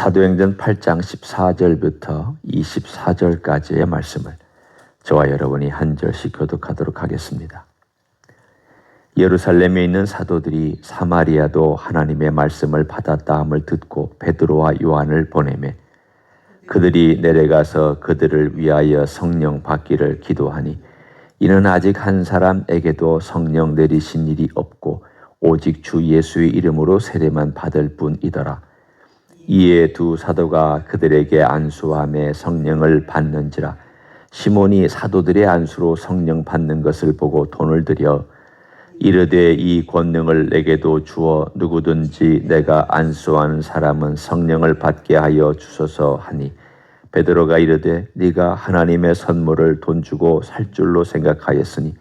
사도행전 8장 14절부터 24절까지의 말씀을 저와 여러분이 한 절씩 교독하도록 하겠습니다. 예루살렘에 있는 사도들이 사마리아도 하나님의 말씀을 받았다함을 듣고 베드로와 요한을 보내매 그들이 내려가서 그들을 위하여 성령 받기를 기도하니 이는 아직 한 사람에게도 성령 내리신 일이 없고 오직 주 예수의 이름으로 세례만 받을 뿐이더라. 이에 두 사도가 그들에게 안수함에 성령을 받는지라. 시몬이 사도들의 안수로 성령 받는 것을 보고 돈을 들여 이르되 이 권능을 내게도 주어 누구든지 내가 안수하는 사람은 성령을 받게 하여 주소서 하니. 베드로가 이르되 네가 하나님의 선물을 돈 주고 살 줄로 생각하였으니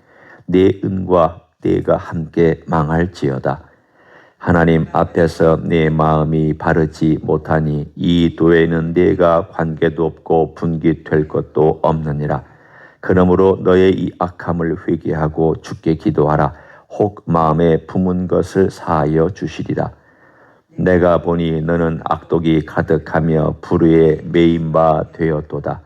네 은과 네가 함께 망할지어다 하나님 앞에서 내 마음이 바르지 못하니 이 도에는 네가 관계도 없고 분깃될 것도 없느니라 그러므로 너의 이 악함을 회개하고 주께 기도하라 혹 마음에 품은 것을 사하여 주시리라. 내가 보니 너는 악독이 가득하며 불의에 매인 바 되었도다.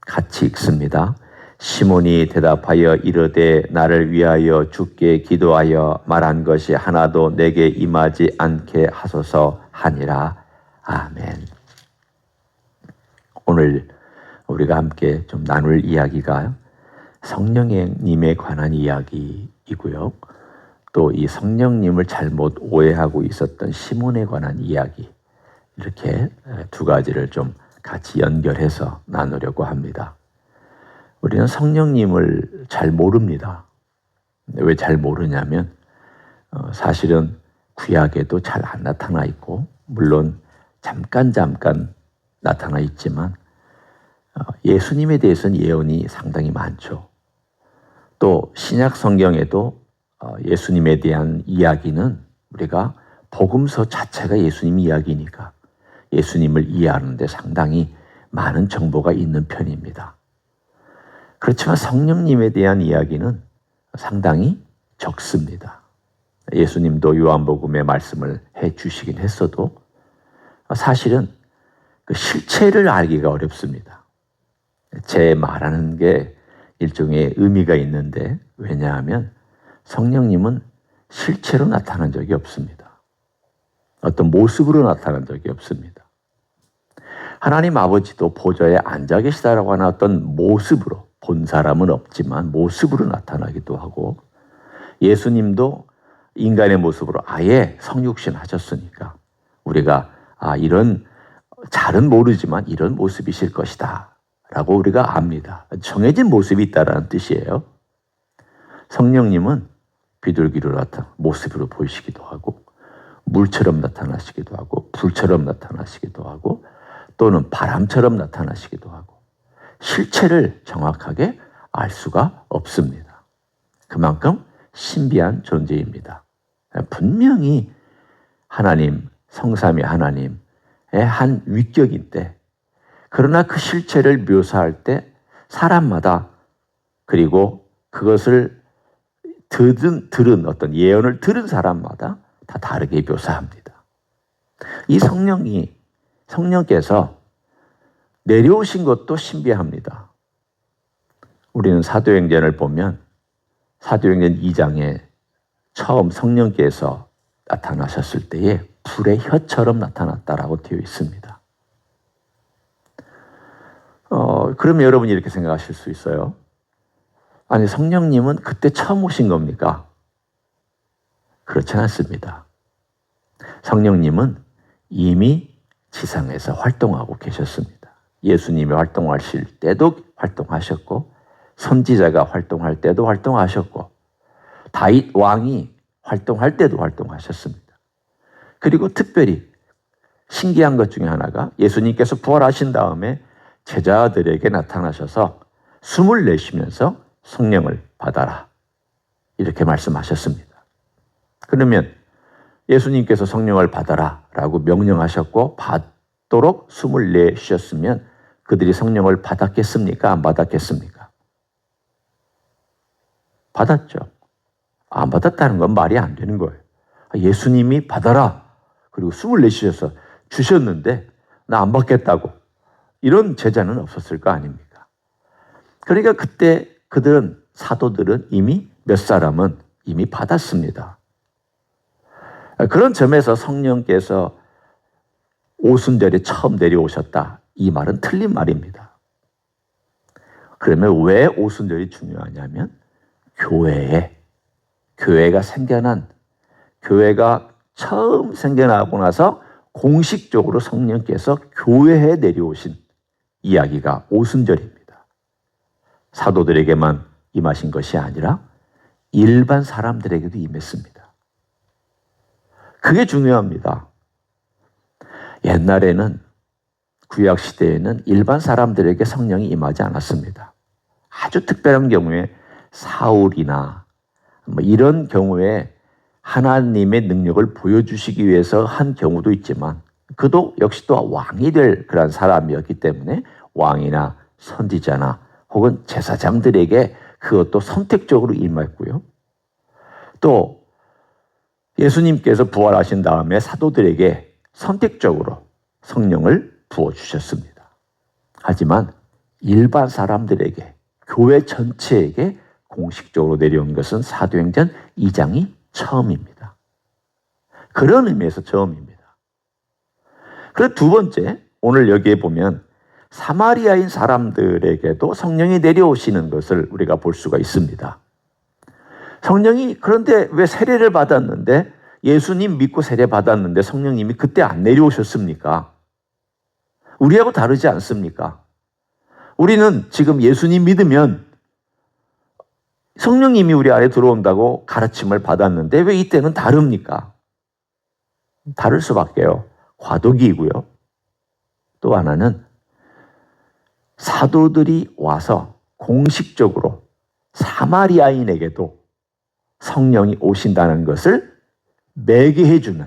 같이 읽습니다. 시몬이 대답하여 이르되 나를 위하여 주께 기도하여 말한 것이 하나도 내게 임하지 않게 하소서 하니라. 아멘. 오늘 우리가 함께 좀 나눌 이야기가 성령님에 관한 이야기이고요. 또 이 성령님을 잘못 오해하고 있었던 시몬에 관한 이야기 이렇게 두 가지를 좀 같이 연결해서 나누려고 합니다. 우리는 성령님을 잘 모릅니다. 왜 잘 모르냐면 어, 사실은 구약에도 잘 안 나타나 있고 물론 잠깐 잠깐 나타나 있지만 어, 예수님에 대해서는 예언이 상당히 많죠. 또 신약 성경에도 어, 예수님에 대한 이야기는 우리가 복음서 자체가 예수님 이야기니까 예수님을 이해하는데 상당히 많은 정보가 있는 편입니다. 그렇지만 성령님에 대한 이야기는 상당히 적습니다. 예수님도 요한복음의 말씀을 해 주시긴 했어도 사실은 그 실체를 알기가 어렵습니다. 제 말하는 게 일종의 의미가 있는데 왜냐하면 성령님은 실체로 나타난 적이 없습니다. 어떤 모습으로 나타난 적이 없습니다. 하나님 아버지도 보좌에 앉아 계시다라고 하는 어떤 모습으로 본 사람은 없지만 모습으로 나타나기도 하고 예수님도 인간의 모습으로 아예 성육신 하셨으니까 우리가 아 이런 잘은 모르지만 이런 모습이실 것이다 라고 우리가 압니다. 정해진 모습이 있다라는 뜻이에요. 성령님은 비둘기로 나타 모습으로 보이시기도 하고 물처럼 나타나시기도 하고 불처럼 나타나시기도 하고 또는 바람처럼 나타나시기도 하고 실체를 정확하게 알 수가 없습니다. 그만큼 신비한 존재입니다. 분명히 하나님, 성삼위 하나님의 한 위격인데, 그러나 그 실체를 묘사할 때 사람마다 그리고 그것을 들은, 들은 어떤 예언을 들은 사람마다 다 다르게 묘사합니다. 이 성령이, 성령께서 내려오신 것도 신비합니다. 우리는 사도행전을 보면 사도행전 2장에 처음 성령께서 나타나셨을 때에 불의 혀처럼 나타났다라고 되어 있습니다. 어, 그러면 여러분이 이렇게 생각하실 수 있어요. 아니, 성령님은 그때 처음 오신 겁니까? 그렇지 않습니다. 성령님은 이미 지상에서 활동하고 계셨습니다. 예수님이 활동하실 때도 활동하셨고 선지자가 활동할 때도 활동하셨고 다윗 왕이 활동할 때도 활동하셨습니다. 그리고 특별히 신기한 것 중에 하나가 예수님께서 부활하신 다음에 제자들에게 나타나셔서 숨을 내쉬면서 성령을 받아라. 이렇게 말씀하셨습니다. 그러면 예수님께서 성령을 받아라 라고 명령하셨고 받도록 숨을 내쉬었으면 그들이 성령을 받았겠습니까? 안 받았겠습니까? 받았죠. 안 받았다는 건 말이 안 되는 거예요. 예수님이 받아라. 그리고 숨을 내쉬셔서 주셨는데 나 안 받겠다고. 이런 제자는 없었을 거 아닙니까? 그러니까 그때 그들은 사도들은 이미 몇 사람은 이미 받았습니다. 그런 점에서 성령께서 오순절에 처음 내려오셨다. 이 말은 틀린 말입니다. 그러면 왜 오순절이 중요하냐면 교회에 교회가 생겨난 교회가 처음 생겨나고 나서 공식적으로 성령께서 교회에 내려오신 이야기가 오순절입니다. 사도들에게만 임하신 것이 아니라 일반 사람들에게도 임했습니다. 그게 중요합니다. 옛날에는 구약 시대에는 일반 사람들에게 성령이 임하지 않았습니다. 아주 특별한 경우에 사울이나 뭐 이런 경우에 하나님의 능력을 보여주시기 위해서 한 경우도 있지만 그도 역시 또 왕이 될 그런 사람이었기 때문에 왕이나 선지자나 혹은 제사장들에게 그것도 선택적으로 임했고요. 또 예수님께서 부활하신 다음에 사도들에게 선택적으로 성령을 부어주셨습니다. 하지만 일반 사람들에게, 교회 전체에게 공식적으로 내려온 것은 사도행전 2장이 처음입니다. 그런 의미에서 처음입니다. 그리고 두 번째, 오늘 여기에 보면 사마리아인 사람들에게도 성령이 내려오시는 것을 우리가 볼 수가 있습니다. 성령이 그런데 왜 세례를 받았는데 예수님 믿고 세례 받았는데 성령님이 그때 안 내려오셨습니까? 우리하고 다르지 않습니까? 우리는 지금 예수님 믿으면 성령님이 우리 안에 들어온다고 가르침을 받았는데 왜 이때는 다릅니까? 다를 수밖에요. 과도기이고요. 또 하나는 사도들이 와서 공식적으로 사마리아인에게도 성령이 오신다는 것을 매개해주는,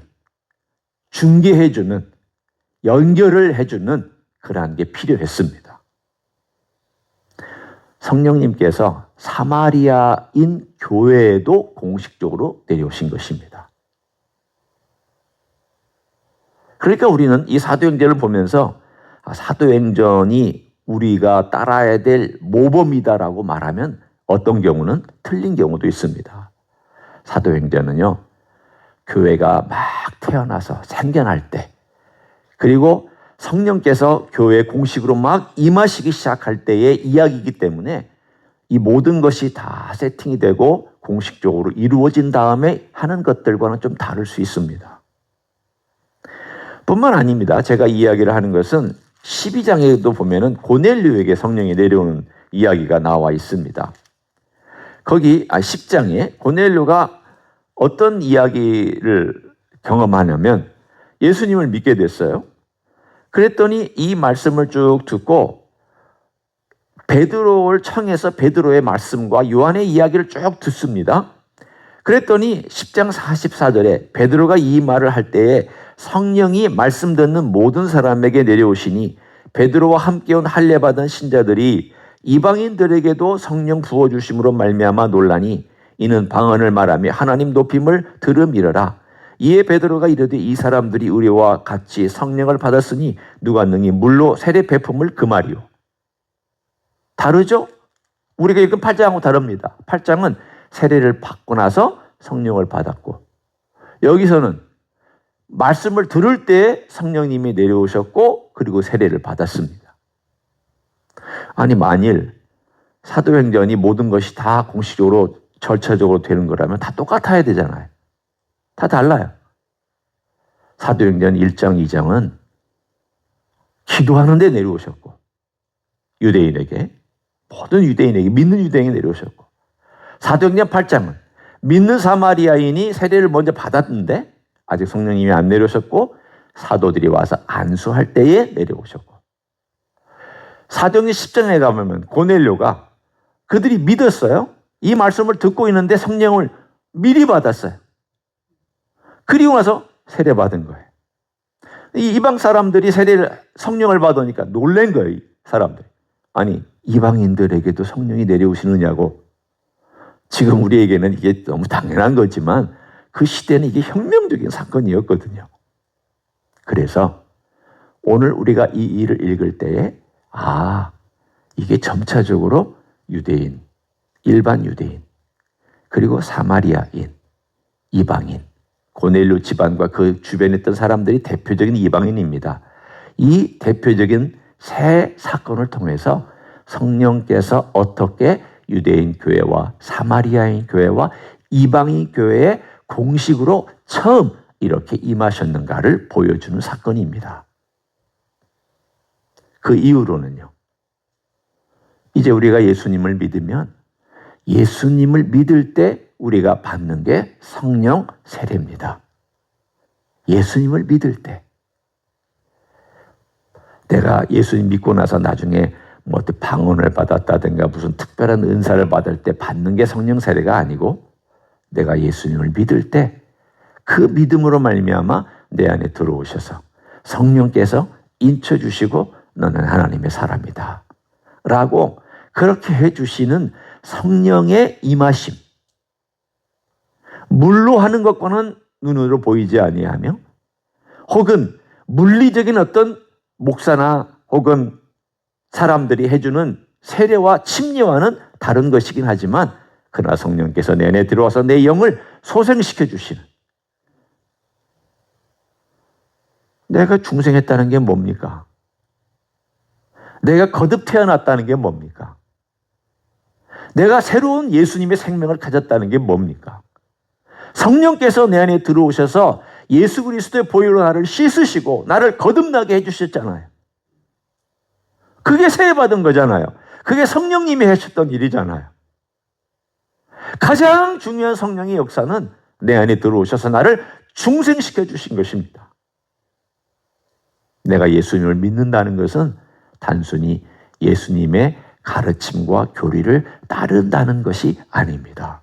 중개해주는, 연결을 해주는 그러한 게 필요했습니다. 성령님께서 사마리아인 교회에도 공식적으로 내려오신 것입니다. 그러니까 우리는 이 사도행전을 보면서 아, 사도행전이 우리가 따라야 될 모범이다라고 말하면 어떤 경우는 틀린 경우도 있습니다. 사도행전은요, 교회가 막 태어나서 생겨날 때, 그리고 성령께서 교회 공식으로 막 임하시기 시작할 때의 이야기이기 때문에 이 모든 것이 다 세팅이 되고 공식적으로 이루어진 다음에 하는 것들과는 좀 다를 수 있습니다. 뿐만 아닙니다. 제가 이야기를 하는 것은 12장에도 보면은 고넬류에게 성령이 내려오는 이야기가 나와 있습니다. 거기 아 10장에 고넬류가 어떤 이야기를 경험하냐면 예수님을 믿게 됐어요. 그랬더니 이 말씀을 쭉 듣고 베드로를 청해서 베드로의 말씀과 요한의 이야기를 쭉 듣습니다. 그랬더니 10장 44절에 베드로가 이 말을 할 때에 성령이 말씀 듣는 모든 사람에게 내려오시니 베드로와 함께 온 할례 받은 신자들이 이방인들에게도 성령 부어 주심으로 말미암아 논라니 이는 방언을 말하며 하나님 높임을 들음이러라 이에 베드로가 이르되 이 사람들이 우리와 같이 성령을 받았으니 누가 능히 물로 세례 베품을 금하리요 다르죠? 우리가 읽은 8장하고 다릅니다. 8장은 세례를 받고 나서 성령을 받았고 여기서는 말씀을 들을 때 성령님이 내려오셨고 그리고 세례를 받았습니다. 아니 만일 사도행전이 모든 것이 다 공식적으로 절차적으로 되는 거라면 다 똑같아야 되잖아요. 다 달라요. 사도행전 1장, 2장은 기도하는데 내려오셨고 유대인에게 모든 유대인에게 믿는 유대인에게 내려오셨고 사도행전 8장은 믿는 사마리아인이 세례를 먼저 받았는데 아직 성령님이 안 내려오셨고 사도들이 와서 안수할 때에 내려오셨고 사도행전 10장에 가면 고넬료가 그들이 믿었어요. 이 말씀을 듣고 있는데 성령을 미리 받았어요. 그리고 나서 세례 받은 거예요. 이 이방 사람들이 세례를 성령을 받으니까 놀란 거예요. 이 사람들. 아니 이방인들에게도 성령이 내려오시느냐고. 지금 우리에게는 이게 너무 당연한 거지만 그 시대는 이게 혁명적인 사건이었거든요. 그래서 오늘 우리가 이 일을 읽을 때에 아, 이게 점차적으로 유대인, 일반 유대인, 그리고 사마리아인, 이방인, 고넬료 집안과 그 주변에 있던 사람들이 대표적인 이방인입니다. 이 대표적인 세 사건을 통해서 성령께서 어떻게 유대인 교회와 사마리아인 교회와 이방인 교회에 공식으로 처음 이렇게 임하셨는가를 보여주는 사건입니다. 그 이후로는요. 이제 우리가 예수님을 믿으면 예수님을 믿을 때 우리가 받는 게 성령 세례입니다. 예수님을 믿을 때. 내가 예수님 믿고 나서 나중에 뭐 방언을 받았다든가 무슨 특별한 은사를 받을 때 받는 게 성령 세례가 아니고 내가 예수님을 믿을 때 그 믿음으로 말미암아 내 안에 들어오셔서 성령께서 인쳐 주시고 너는 하나님의 사람이다. 라고 그렇게 해 주시는 성령의 임하심. 물로 하는 것과는 눈으로 보이지 아니하며 혹은 물리적인 어떤 목사나 혹은 사람들이 해주는 세례와 침례와는 다른 것이긴 하지만 그러나 성령께서 내 안에 들어와서 내 영을 소생시켜 주시는 내가 중생했다는 게 뭡니까? 내가 거듭 태어났다는 게 뭡니까? 내가 새로운 예수님의 생명을 가졌다는 게 뭡니까? 성령께서 내 안에 들어오셔서 예수 그리스도의 보혈로 나를 씻으시고 나를 거듭나게 해주셨잖아요. 그게 세례 받은 거잖아요. 그게 성령님이 하셨던 일이잖아요. 가장 중요한 성령의 역사는 내 안에 들어오셔서 나를 중생시켜 주신 것입니다. 내가 예수님을 믿는다는 것은 단순히 예수님의 가르침과 교리를 따른다는 것이 아닙니다.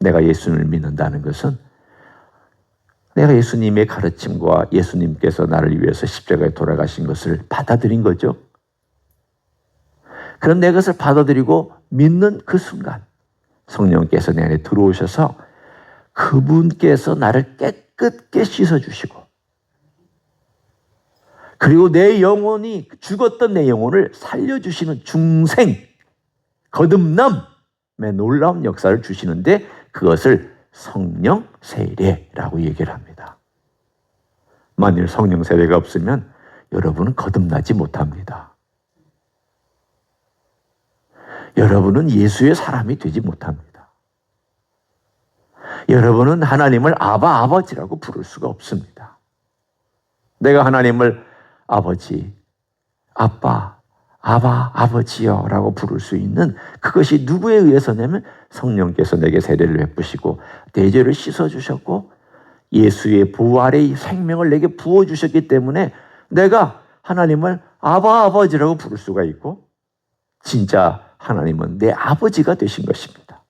내가 예수님을 믿는다는 것은 내가 예수님의 가르침과 예수님께서 나를 위해서 십자가에 돌아가신 것을 받아들인 거죠. 그런 내 것을 받아들이고 믿는 그 순간 성령께서 내 안에 들어오셔서 그분께서 나를 깨끗게 씻어주시고 그리고 내 영혼이 죽었던 내 영혼을 살려주시는 중생, 거듭남의 놀라운 역사를 주시는데 그것을 성령 세례라고 얘기를 합니다. 만일 성령 세례가 없으면 여러분은 거듭나지 못합니다. 여러분은 예수의 사람이 되지 못합니다. 여러분은 하나님을 아바 아버지라고 부를 수가 없습니다. 내가 하나님을 아버지, 아빠, 아바, 아버지여 라고 부를 수 있는 그것이 누구에 의해서냐면 성령께서 내게 세례를 베푸시고 대죄를 씻어 주셨고 예수의 부활의 생명을 내게 부어 주셨기 때문에 내가 하나님을 아바, 아버지라고 부를 수가 있고 진짜 하나님은 내 아버지가 되신 것입니다.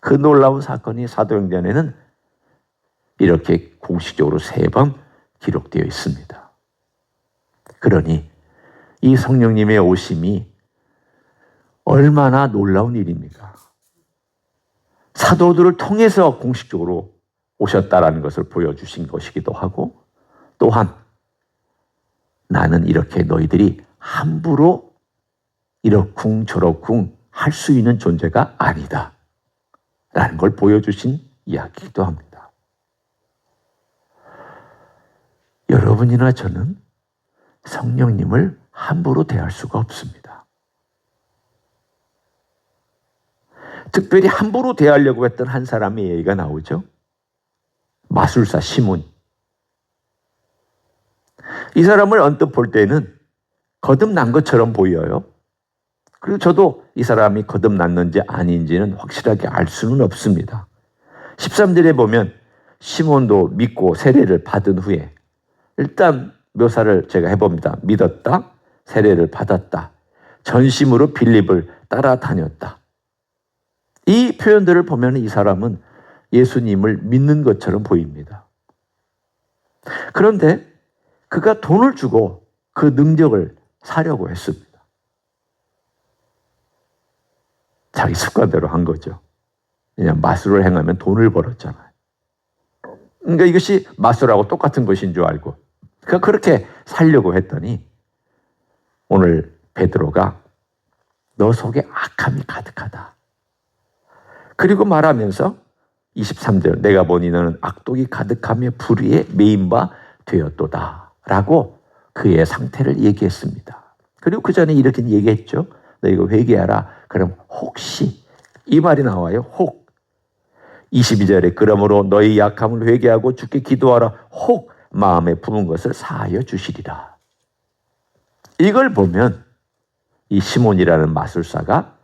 그 놀라운 사건이 사도행전에는 이렇게 공식적으로 세 번 기록되어 있습니다. 그러니 이 성령님의 오심이 얼마나 놀라운 일입니까? 사도들을 통해서 공식적으로 오셨다라는 것을 보여주신 것이기도 하고 또한 나는 이렇게 너희들이 함부로 이러쿵 저러쿵 할 수 있는 존재가 아니다. 라는 걸 보여주신 이야기이기도 합니다. 여러분이나 저는 성령님을 함부로 대할 수가 없습니다. 특별히 함부로 대하려고 했던 한 사람의 얘기가 나오죠. 마술사 시몬. 이 사람을 언뜻 볼 때는 거듭난 것처럼 보여요. 그리고 저도 이 사람이 거듭났는지 아닌지는 확실하게 알 수는 없습니다. 13절에 보면 시몬도 믿고 세례를 받은 후에 일단 묘사를 제가 해봅니다. 믿었다, 세례를 받았다, 전심으로 빌립을 따라다녔다. 이 표현들을 보면 이 사람은 예수님을 믿는 것처럼 보입니다. 그런데 그가 돈을 주고 그 능력을 사려고 했습니다. 자기 습관대로 한 거죠. 그냥 마술을 행하면 돈을 벌었잖아요. 그러니까 이것이 마술하고 똑같은 것인 줄 알고 그 그렇게 살려고 했더니 오늘 베드로가 너 속에 악함이 가득하다. 그리고 말하면서 23절 내가 보니 너는 악독이 가득하며 불의에 메인 바 되었도다. 라고 그의 상태를 얘기했습니다. 그리고 그 전에 이렇게 얘기했죠. 너 이거 회개하라. 그럼 혹시 이 말이 나와요. 혹 22절에 그러므로 너희 약함을 회개하고 주께 기도하라. 혹 마음에 품은 것을 사하여 주시리라. 이걸 보면 이 시몬이라는 마술사가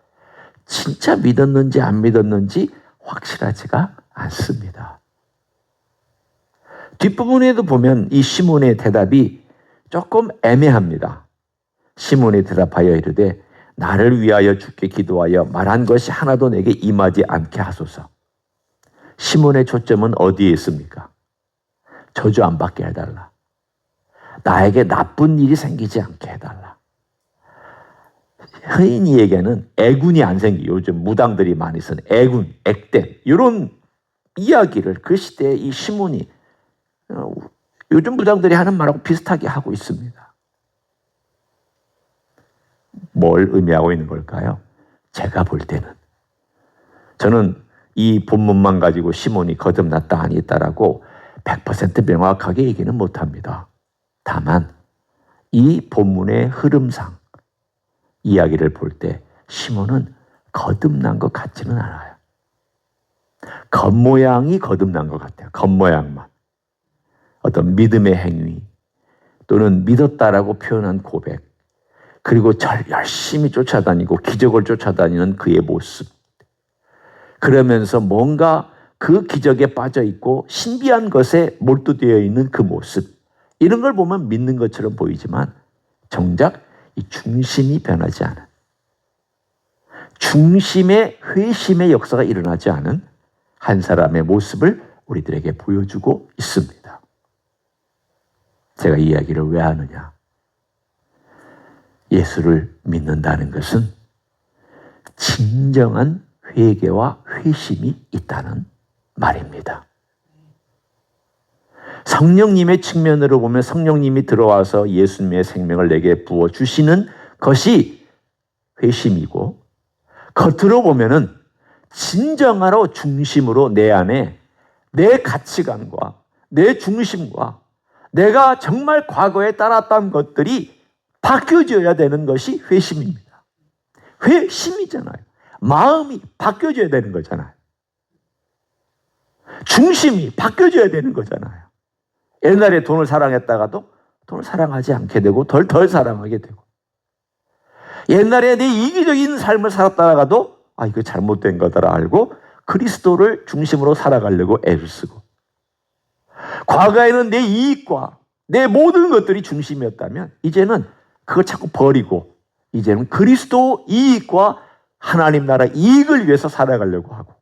진짜 믿었는지 안 믿었는지 확실하지가 않습니다. 뒷부분에도 보면 이 시몬의 대답이 조금 애매합니다. 시몬이 대답하여 이르되 나를 위하여 주께 기도하여 말한 것이 하나도 내게 임하지 않게 하소서. 시몬의 초점은 어디에 있습니까? 저주 안 받게 해달라. 나에게 나쁜 일이 생기지 않게 해달라. 흔히에게는 애군이 안 생기. 요즘 무당들이 많이 쓰는 애군, 액땜 이런 이야기를 그 시대의 이 시몬이 어, 요즘 무당들이 하는 말하고 비슷하게 하고 있습니다. 뭘 의미하고 있는 걸까요? 제가 볼 때는 저는 이 본문만 가지고 시몬이 거듭났다 아니었다라고 100% 명확하게 얘기는 못합니다. 다만 이 본문의 흐름상 이야기를 볼 때 시몬은 거듭난 것 같지는 않아요. 겉모양이 거듭난 것 같아요. 겉모양만. 어떤 믿음의 행위 또는 믿었다라고 표현한 고백 그리고 절 열심히 쫓아다니고 기적을 쫓아다니는 그의 모습 그러면서 뭔가 그 기적에 빠져 있고 신비한 것에 몰두되어 있는 그 모습 이런 걸 보면 믿는 것처럼 보이지만 정작 이 중심이 변하지 않은 중심의 회심의 역사가 일어나지 않은 한 사람의 모습을 우리들에게 보여주고 있습니다. 제가 이 이야기를 왜 하느냐? 예수를 믿는다는 것은 진정한 회개와 회심이 있다는 말입니다. 성령님의 측면으로 보면 성령님이 들어와서 예수님의 생명을 내게 부어 주시는 것이 회심이고 겉으로 보면은 진정으로 중심으로 내 안에 내 가치관과 내 중심과 내가 정말 과거에 따랐던 것들이 바뀌어져야 되는 것이 회심입니다. 회심이잖아요. 마음이 바뀌어져야 되는 거잖아요. 중심이 바뀌어져야 되는 거잖아요. 옛날에 돈을 사랑했다가도 돈을 사랑하지 않게 되고 덜 덜 사랑하게 되고. 옛날에 내 이기적인 삶을 살았다가도 아 이거 잘못된 거다라 알고 그리스도를 중심으로 살아가려고 애를 쓰고. 과거에는 내 이익과 내 모든 것들이 중심이었다면 이제는 그걸 자꾸 버리고 이제는 그리스도 이익과 하나님 나라 이익을 위해서 살아가려고 하고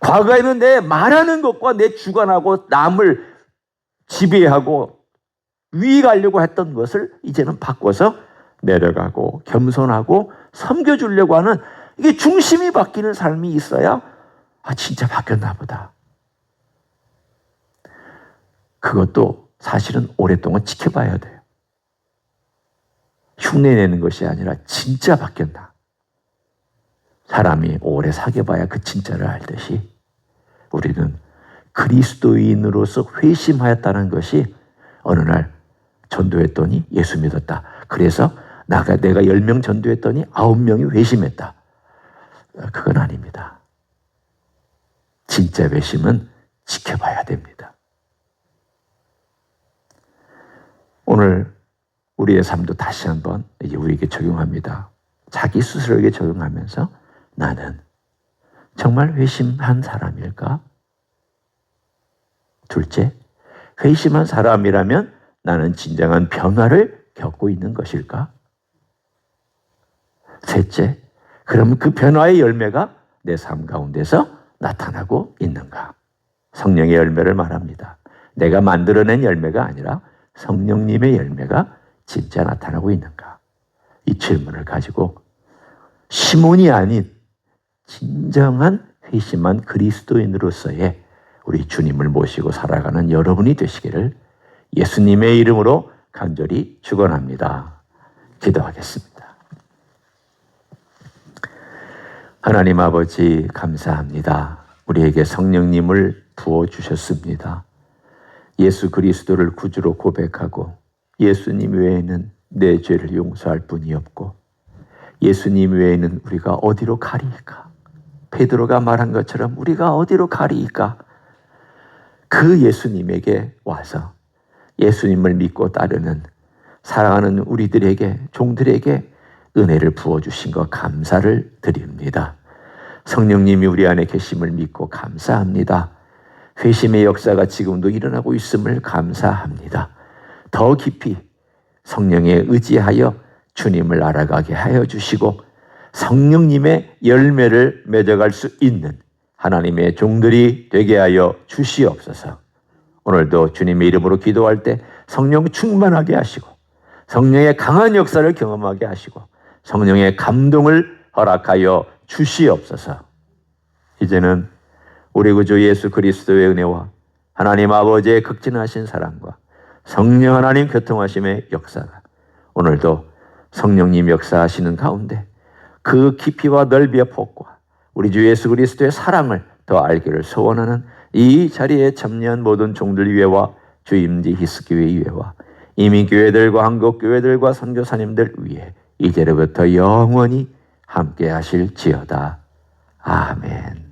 과거에는 내 말하는 것과 내 주관하고 남을 지배하고 위가려고 했던 것을 이제는 바꿔서 내려가고 겸손하고 섬겨주려고 하는 이게 중심이 바뀌는 삶이 있어야 아 진짜 바뀌었나 보다. 그것도 사실은 오랫동안 지켜봐야 돼요. 흉내 내는 것이 아니라 진짜 바뀌었나. 사람이 오래 사귀어봐야 그 진짜를 알듯이 우리는 그리스도인으로서 회심하였다는 것이 어느 날 전도했더니 예수 믿었다. 그래서 나가 내가 10명 전도했더니 9명이 회심했다. 그건 아닙니다. 진짜 회심은 지켜봐야 됩니다. 오늘 우리의 삶도 다시 한번 우리에게 적용합니다. 자기 스스로에게 적용하면서 나는 정말 회심한 사람일까? 둘째, 회심한 사람이라면 나는 진정한 변화를 겪고 있는 것일까? 셋째, 그럼 그 변화의 열매가 내 삶 가운데서 나타나고 있는가? 성령의 열매를 말합니다. 내가 만들어낸 열매가 아니라 성령님의 열매가 진짜 나타나고 있는가? 이 질문을 가지고 시몬이 아닌 진정한 회심한 그리스도인으로서의 우리 주님을 모시고 살아가는 여러분이 되시기를 예수님의 이름으로 간절히 축원합니다. 기도하겠습니다. 하나님 아버지 감사합니다. 우리에게 성령님을 부어 주셨습니다. 예수 그리스도를 구주로 고백하고 예수님 외에는 내 죄를 용서할 분이 없고 예수님 외에는 우리가 어디로 가리이까? 베드로가 말한 것처럼 우리가 어디로 가리이까? 그 예수님에게 와서 예수님을 믿고 따르는 사랑하는 우리들에게 종들에게 은혜를 부어 주신 것 감사를 드립니다. 성령님이 우리 안에 계심을 믿고 감사합니다. 회심의 역사가 지금도 일어나고 있음을 감사합니다. 더 깊이 성령에 의지하여 주님을 알아가게 하여 주시고 성령님의 열매를 맺어갈 수 있는 하나님의 종들이 되게 하여 주시옵소서. 오늘도 주님의 이름으로 기도할 때 성령 충만하게 하시고 성령의 강한 역사를 경험하게 하시고 성령의 감동을 허락하여 주시옵소서. 이제는 우리 구주 예수 그리스도의 은혜와 하나님 아버지의 극진하신 사랑과 성령 하나님 교통하심의 역사가 오늘도 성령님 역사하시는 가운데 그 깊이와 넓이의 폭과 우리 주 예수 그리스도의 사랑을 더 알기를 소원하는 이 자리에 참여한 모든 종들 위에와 주임지 히스교회 위에와 이미 교회들과 한국 교회들과 선교사님들 위에 이제로부터 영원히 함께 하실지어다. 아멘.